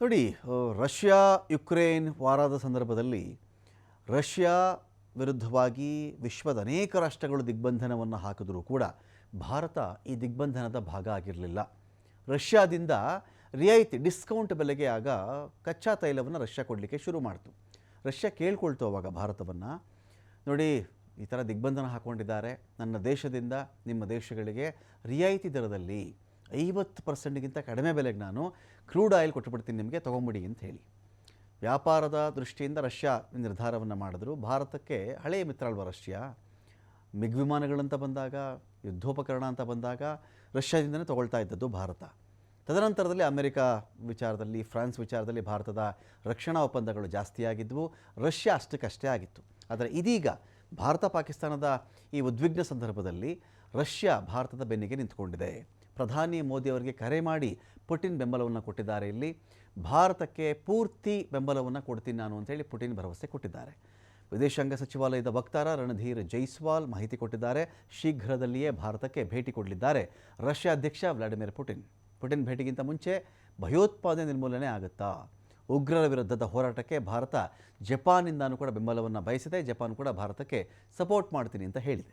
ನೋಡಿ Russia Ukraine ವಾರದ ಸಂದರ್ಭದಲ್ಲಿ ರಷ್ಯಾ ವಿರುದ್ಧವಾಗಿ ವಿಶ್ವದ ಅನೇಕ ರಾಷ್ಟ್ರಗಳು ದಿಗ್ಬಂಧನವನ್ನು ಹಾಕಿದರೂ ಕೂಡ ಭಾರತ ಈ ದಿಗ್ಬಂಧನದ ಭಾಗ ಆಗಿರಲಿಲ್ಲ. ರಷ್ಯಾದಿಂದ ರಿಯಾಯಿತಿ, ಡಿಸ್ಕೌಂಟ್ ಬೆಲೆಗೆ ಆಗ ಕಚ್ಚಾ ತೈಲವನ್ನು ರಷ್ಯಾ ಕೊಡಲಿಕ್ಕೆ ಶುರು ಮಾಡಿತು. ರಷ್ಯಾ ಕೇಳ್ಕೊಳ್ತು ಅವಾಗ ಭಾರತವನ್ನು. ನೋಡಿ, ಈ ಥರ ದಿಗ್ಬಂಧನ ಹಾಕ್ಕೊಂಡಿದ್ದಾರೆ ನನ್ನ ದೇಶದಿಂದ ನಿಮ್ಮ ದೇಶಗಳಿಗೆ ರಿಯಾಯಿತಿ ದರದಲ್ಲಿ ಐವತ್ತು ಪರ್ಸೆಂಟ್ಗಿಂತ ಕಡಿಮೆ ಬೆಲೆಗೆ ನಾನು ಕ್ರೂಡ್ ಆಯಿಲ್ ಕೊಟ್ಟುಬಿಡ್ತೀನಿ ನಿಮಗೆ, ತೊಗೊಂಬಿಡಿ ಅಂತ ಹೇಳಿ. ವ್ಯಾಪಾರದ ದೃಷ್ಟಿಯಿಂದ ರಷ್ಯಾ ನಿರ್ಧಾರವನ್ನು ಮಾಡಿದ್ರು. ಭಾರತಕ್ಕೆ ಹಳೆಯ ಮಿತ್ರ ಅಲ್ವಾ ರಷ್ಯಾ, ಮಿಗ್ ವಿಮಾನಗಳಂತ ಬಂದಾಗ, ಯುದ್ಧೋಪಕರಣ ಅಂತ ಬಂದಾಗ ರಷ್ಯಾದಿಂದಲೇ ತೊಗೊಳ್ತಾ ಇದ್ದದ್ದು ಭಾರತ. ತದನಂತರದಲ್ಲಿ ಅಮೆರಿಕಾ ವಿಚಾರದಲ್ಲಿ, ಫ್ರಾನ್ಸ್ ವಿಚಾರದಲ್ಲಿ ಭಾರತದ ರಕ್ಷಣಾ ಒಪ್ಪಂದಗಳು ಜಾಸ್ತಿಯಾಗಿದ್ದವು ರಷ್ಯಾ ಅಷ್ಟಕ್ಕಷ್ಟೇ ಆಗಿತ್ತು. ಆದರೆ ಇದೀಗ ಭಾರತ ಪಾಕಿಸ್ತಾನದ ಈ ಉದ್ವಿಗ್ನ ಸಂದರ್ಭದಲ್ಲಿ ರಷ್ಯಾ ಭಾರತದ ಬೆನ್ನಿಗೆ ನಿಂತ್ಕೊಂಡಿದೆ. ಪ್ರಧಾನಿ ಮೋದಿ ಅವರಿಗೆ ಕರೆ ಮಾಡಿ ಪುಟಿನ್ ಬೆಂಬಲವನ್ನು ಕೊಟ್ಟಿದ್ದಾರೆ ಇಲ್ಲಿ. ಭಾರತಕ್ಕೆ ಪೂರ್ತಿ ಬೆಂಬಲವನ್ನು ಕೊಡ್ತೀನಿ ನಾನು ಅಂತೇಳಿ ಪುಟಿನ್ ಭರವಸೆ ಕೊಟ್ಟಿದ್ದಾರೆ. ವಿದೇಶಾಂಗ ಸಚಿವಾಲಯದ ವಕ್ತಾರ ರಣಧೀರ್ ಜೈಸ್ವಾಲ್ ಮಾಹಿತಿ ಕೊಟ್ಟಿದ್ದಾರೆ. ಶೀಘ್ರದಲ್ಲಿಯೇ ಭಾರತಕ್ಕೆ ಭೇಟಿ ಕೊಡಲಿದ್ದಾರೆ. ರಷ್ಯಾ ಅಧ್ಯಕ್ಷ ವ್ಲಾಡಿಮಿರ್ ಪುಟಿನ್. ಪುಟಿನ್ ಭೇಟಿಗಿಂತ ಮುಂಚೆ ಭಯೋತ್ಪಾದನೆ ನಿರ್ಮೂಲನೆ ಆಗುತ್ತಾ? ಉಗ್ರರ ವಿರುದ್ಧದ ಹೋರಾಟಕ್ಕೆ ಭಾರತ ಜಪಾನಿಂದಾನೂ ಕೂಡ ಬೆಂಬಲವನ್ನು ಬಯಸಿದೆ. ಜಪಾನ್ ಕೂಡ ಭಾರತಕ್ಕೆ ಸಪೋರ್ಟ್ ಮಾಡ್ತೀನಿ ಅಂತ ಹೇಳಿದೆ.